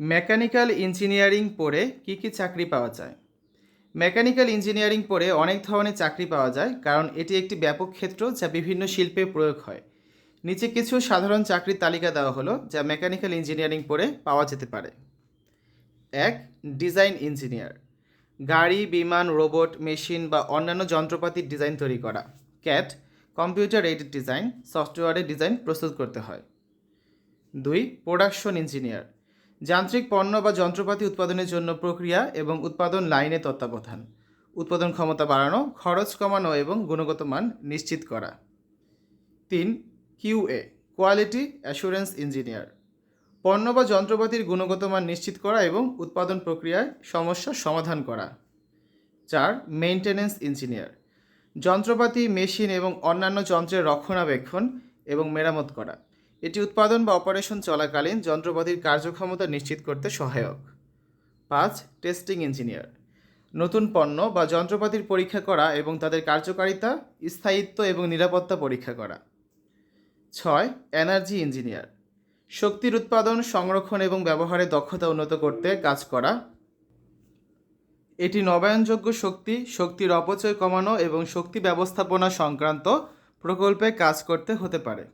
Mechanical engineering পড়ে কি কি চাকরি পাওয়া যায়? মেকানিক্যাল ইঞ্জিনিয়ারিং পড়ে অনেক ধরনের চাকরি পাওয়া যায়, কারণ এটি একটি ব্যাপক ক্ষেত্র যা বিভিন্ন শিল্পে প্রয়োগ হয়। নিচে কিছু সাধারণ চাকরির তালিকা দেওয়া হলো, যা মেকানিক্যাল ইঞ্জিনিয়ারিং পড়ে পাওয়া যেতে পারে। এক, ডিজাইন ইঞ্জিনিয়ার। গাড়ি, বিমান, রোবট, মেশিন বা অন্যান্য যন্ত্রপাতির ডিজাইন তৈরি করা। ক্যাট কম্পিউটার এইডেড ডিজাইন সফটওয়্যারের ডিজাইন প্রস্তুত করতে হয়। দুই, প্রোডাকশন ইঞ্জিনিয়ার। যান্ত্রিক পণ্য বা যন্ত্রপাতি উৎপাদনের জন্য প্রক্রিয়া এবং উৎপাদন লাইনে তত্ত্বাবধান। উৎপাদন ক্ষমতা বাড়ানো, খরচ কমানো এবং গুণগত মান নিশ্চিত করা। তিন কিউএ কোয়ালিটি অ্যাসুরেন্স ইঞ্জিনিয়ার। পণ্য বা যন্ত্রপাতির গুণগত মান নিশ্চিত করা এবং উৎপাদন প্রক্রিয়ায় সমস্যা সমাধান করা। চার, মেইনটেনেন্স ইঞ্জিনিয়ার। যন্ত্রপাতি, মেশিন এবং অন্যান্য যন্ত্রের রক্ষণাবেক্ষণ এবং মেরামত করা। এটি উৎপাদন বা অপারেশন চলাকালীন যন্ত্রপাতির কার্যক্ষমতা নিশ্চিত করতে সহায়ক। পাঁচ, টেস্টিং ইঞ্জিনিয়ার। নতুন পণ্য বা যন্ত্রপাতির পরীক্ষা করা এবং তাদের কার্যকারিতা, স্থায়িত্ব এবং নিরাপত্তা পরীক্ষা করা। ছয়, এনার্জি ইঞ্জিনিয়ার। শক্তির উৎপাদন, সংরক্ষণ এবং ব্যবহারে দক্ষতা উন্নত করতে কাজ করা। এটি নবায়নযোগ্য শক্তি, শক্তির অপচয় কমানো এবং শক্তি ব্যবস্থাপনা সংক্রান্ত প্রকল্পে কাজ করতে হতে পারে।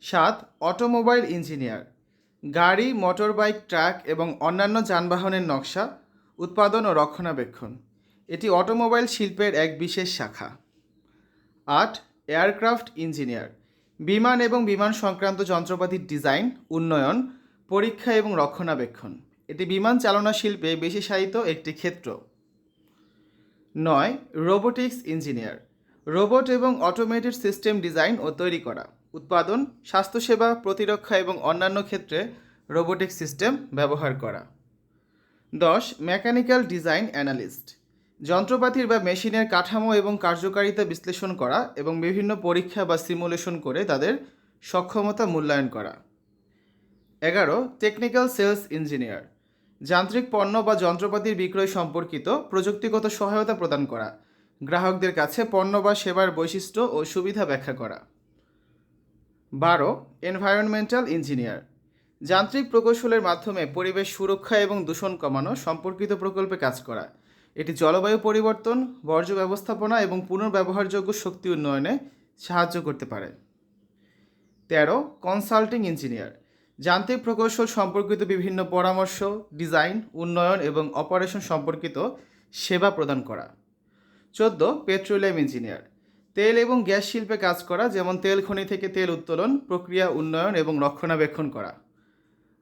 সাত, অটোমোবাইল ইঞ্জিনিয়ার। গাড়ি, মোটরবাইক, ট্রাক এবং অন্যান্য যানবাহনের নকশা, উৎপাদন ও রক্ষণাবেক্ষণ। এটি অটোমোবাইল শিল্পের এক বিশেষ শাখা। আট, এয়ারক্রাফট ইঞ্জিনিয়ার। বিমান এবং বিমান সংক্রান্ত যন্ত্রপাতির ডিজাইন, উন্নয়ন, পরীক্ষা এবং রক্ষণাবেক্ষণ। এটি বিমান চালনা শিল্পে বিশেষায়িত একটি ক্ষেত্র। নয়, রোবোটিক্স ইঞ্জিনিয়ার। রোবট এবং অটোমেটেড সিস্টেম ডিজাইন ও তৈরি করা। উৎপাদন, স্বাস্থ্যসেবা, প্রতিরক্ষা এবং অন্যান্য ক্ষেত্রে রোবোটিক সিস্টেম ব্যবহার করা। দশ, মেকানিক্যাল ডিজাইন অ্যানালিস্ট। যন্ত্রপাতির বা মেশিনের কাঠামো এবং কার্যকারিতা বিশ্লেষণ করা এবং বিভিন্ন পরীক্ষা বা সিমুলেশন করে তাদের সক্ষমতা মূল্যায়ন করা। এগারো, টেকনিক্যাল সেলস ইঞ্জিনিয়ার। যান্ত্রিক পণ্য বা যন্ত্রপাতির বিক্রয় সম্পর্কিত প্রযুক্তিগত সহায়তা প্রদান করা। গ্রাহকদের কাছে পণ্য বা সেবার বৈশিষ্ট্য ও সুবিধা ব্যাখ্যা করা। বারো এনভায়রনমেন্টাল ইঞ্জিনিয়ার যান্ত্রিক প্রকৌশলের মাধ্যমে পরিবেশ সুরক্ষা এবং দূষণ কমানো সম্পর্কিত প্রকল্পে কাজ করা। এটি জলবায়ু পরিবর্তন, বর্জ্য ব্যবস্থাপনা এবং পুনর্ব্যবহারযোগ্য শক্তি উন্নয়নে সাহায্য করতে পারে। তেরো কনসাল্টিং ইঞ্জিনিয়ার যান্ত্রিক প্রকৌশল সম্পর্কিত বিভিন্ন পরামর্শ ডিজাইন উন্নয়ন এবং অপারেশন সম্পর্কিত সেবা প্রদান করা। চোদ্দ পেট্রোলিয়াম ইঞ্জিনিয়ার তেল এবং গ্যাস শিল্পে কাজ করা, যেমন তেল খনি থেকে তেল উত্তোলন, প্রক্রিয়া উন্নয়ন এবং রক্ষণাবেক্ষণ করা।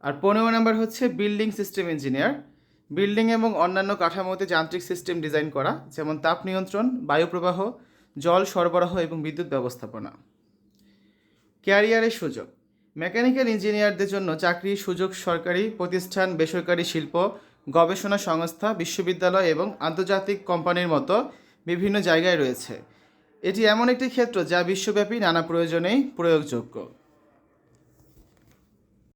আর পনেরো নম্বর হচ্ছে বিল্ডিং সিস্টেম ইঞ্জিনিয়ার। বিল্ডিং এবং অন্যান্য কাঠামোতে যান্ত্রিক সিস্টেম ডিজাইন করা, যেমন তাপ নিয়ন্ত্রণ বায়ু প্রবাহ জল সরবরাহ এবং বিদ্যুৎ ব্যবস্থাপনা। ক্যারিয়ারের সুযোগ। মেকানিক্যাল ইঞ্জিনিয়ারদের জন্য চাকরির সুযোগ সরকারি প্রতিষ্ঠান, বেসরকারি শিল্প, গবেষণা সংস্থা, বিশ্ববিদ্যালয় এবং আন্তর্জাতিক কোম্পানির মতো বিভিন্ন জায়গায় রয়েছে। এটি এমন একটি ক্ষেত্র যা বিশ্বব্যাপী নানা প্রয়োজনেই প্রয়োগযোগ্য।